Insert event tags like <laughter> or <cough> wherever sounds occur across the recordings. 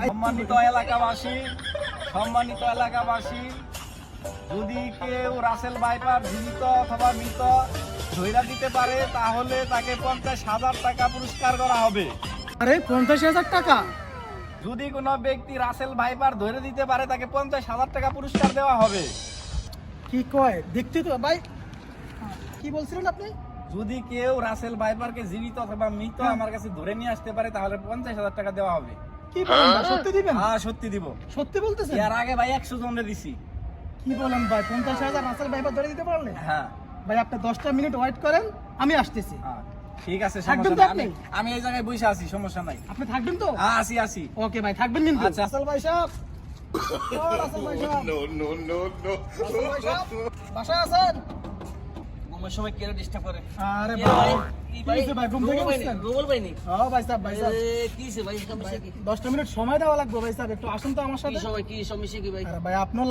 সম্মানিত এলাকাবাসী সম্মানিত এলাকাবাসী যদি কেউ রাসেল ভাইপার জীবিত অথবা মৃত ধৈরা দিতে পারে তাহলে তাকে পঞ্চাশ হাজার টাকা পুরস্কার করা হবে। আরে পঞ্চাশ হাজার টাকা? যদি কোনো ব্যক্তি রাসেল ভাইপার ধরে দিতে পারে তাকে পঞ্চাশ হাজার টাকা পুরস্কার দেওয়া হবে। কি কয়? দেখতে তো ভাই কি বলছিলেন আপনি? যদি কেউ রাসেল ভাইপারকে জীবিত অথবা মৃত আমার কাছে ধরে নিয়ে আসতে পারে তাহলে পঞ্চাশ হাজার টাকা দেওয়া হবে। কি বলেন সত্যি দিবেন? হ্যাঁ সত্যি দিব। সত্যি বলতেছেন? এর আগে ভাই একশো জনের দিছি। কি বলেন ভাই পঞ্চাশ হাজার রাসেল ভাইবার ধরে দিতে পারলেন? হ্যাঁ। ভাই আপনি দশটা মিনিট ওয়েট করেন আমি আসতেছি। হ্যাঁ, ঠিক আছে থাকবেন সমস্যা তো নাই। আপনি? আমি- এই জায়গায় বসে আছি সমস্যা নাই। আপনি থাকবেন তো? হ্যাঁ আসি আসি ওকে ভাই থাকবেন কিন্তু। আচ্ছা। ভাই সাহেব। রাসেল ভাই সাহেব, বাসায় আছেন? ঘুমের সময় কেন ডিস্টার্ব করে? আরে ভাই?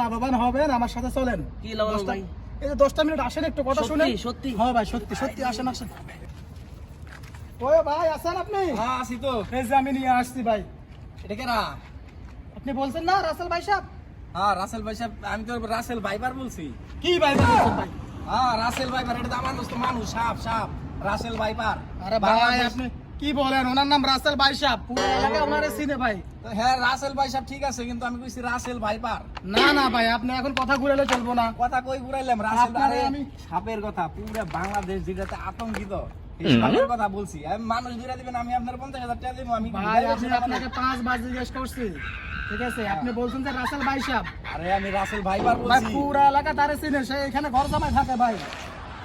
লাভবান হবেন আমার সাথে চলেন। কি লাভবান? এই যে দশটা মিনিট আসেন একটু কথা শুনেন। সত্যি? হ্যাঁ সত্যি সত্যি আসেন আসেন। আপনি? হ্যাঁ আসি তো। এই যে আমি নিয়ে আসছি ভাই। এটা কেনা আপনি বলছেন না রাসেল ভাই সাহেব? হ্যাঁ রাসেল ভাই সাহেব আমি তো রাসেল ভাইবার বলছি। কি ভাই? হ্যাঁ রাসেল ভাইবার এটা তো আমার দোস্ত মানুষ সাপ সাপ। রাসেল ভাইবার আরে ভাই আপনি কি বলেন? ওনার নাম রাসেল ভাই সাহেব পুরো এলাকা ওনারে চিনে ভাই। হ্যাঁ রাসেল ভাই সাহেব ঠিক আছে কিন্তু আমি কইছি রাসেল ভাইপার। না না ভাই আপনি এখন কথা ঘুরাইলে চলবো না। কথা কই ঘুরাইলাম রাসেল আরে আমি- সাপের কথা পুরো বাংলাদেশ যেটাতে আতঙ্কিত। কথা বলছি। মানুষ ধরে দিবেন আমি আপনার পঞ্চাশ হাজার টাকা দেবো আমি আপনাকে পাঁচ বার জিজ্ঞেস করছি। ঠিক আছে? আপনি বলছেন যে রাসেল ভাই সাহেব। আরে আমি রাসেল ভাই বলছি। পুরো এলাকা তারে চিনে সে এখানে ঘর জামাই থাকে ভাই।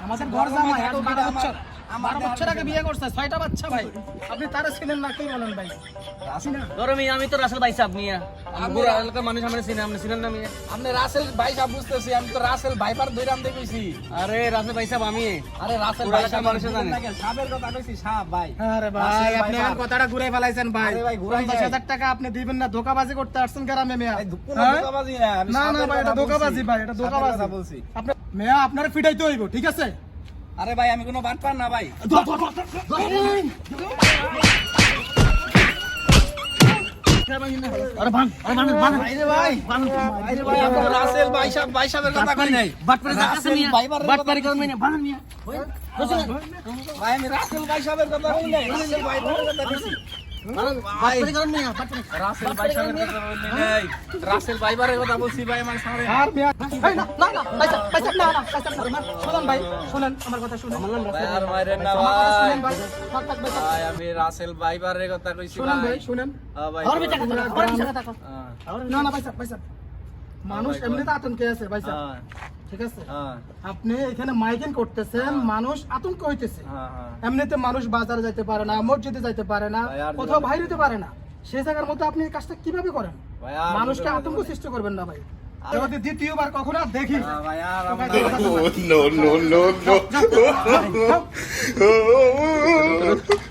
আমাদের ঘর জামাই ঘর জামাই বারো আমার- বছর আমার বারো বছর আগে বিয়ে করছে ছয়টা বাচ্চা ভাই। আপনি তারে ছিলেন না কি বলেন ভাই? রাসেল- আমি তো রাসেল ভাই সাহেব মিয়া। আমি আমি- এলাকার মানুষ আমরা চিনি আপনি চিনেন না মিয়া। আপনি রাসেল ভাই সাহেব বুঝতেছি আমি তো রাসেল ভাইবার ধরে আমি দেখেছি আরে রাসেল ভাই সাহেব আমি। আরে রাসেল ভাই সাহেব মানুষে জানে। না কথা কইছি সাপ ভাই। আরে ভাই আপনি এখন কথাটা ঘুরে ফেলাইছেন ভাই। আরে ভাই, ঘুরাই। হাজার টাকা আপনি দিবেন না ধোকাবাজি করতে আসছেন গ্রামে মেয়া। এই কোনো হ্যাঁ? ধোঁকাবাজি না, না ভাই এটা ধোকাবাজি ভাই এটা ধোকাবাজি। বলছি। আপনি মেয়া আপনার ফিটাইতে হইব ঠিক আছে? আরে ভাই আমি কোনো বাট পান না ভাই। ভাই আমি রাসেল ভাই সাহেবের কথা রাসেল ভাইবারের কথা আমি রাসেল ভাইবারের কথা কইছি বাটপারি কারণ মিয়া বাটপারি রাসেল ভাই সাহেবের কথা বলি নাই। রাসেল ভাইবারের কথা বলছি ভাই আমার সামনে। আর মেয়া এই না না না ভাই সাহেব, না না ভাই শুনুন ভাই শুনেন আমার কথা শুনুন। আমার নাম ভাই আর মাইরেন না আমার কথা শুনেন ভাই। ভাই থাক, থাক, ভাই সাহেব। ভাই আমি রাসেল ভাইবারের কথা কইছি শুনেন ভাই। ভাই হ্যাঁ ভাই আর বেটা কথা আর বেটা কথা না না ভাই সাহেব, মানুষ এমনিতে আতঙ্কে আছে ভাই সাহেব। হ্যাঁ, ঠিক আছে? হ্যাঁ, আপনি এখানে মাইকিং করতেছেন মানুষ আতঙ্ক হইতেছে। হ্যাঁ, হ্যাঁ। এমনিতে মানুষ বাজারে যাইতে পারে না মসজিদে যাইতে পারে না কোথাও বাইরে যেতে পারে না। সেই জায়গার মধ্যে আপনি এই কাজটা কীভাবে করেন? মানুষকে আতঙ্ক সৃষ্টি করবেন না ভাই। দ্বিতীয়বার কখনো আর দেখি। হ্যাঁ, ভাই আর তো <laughs> <laughs>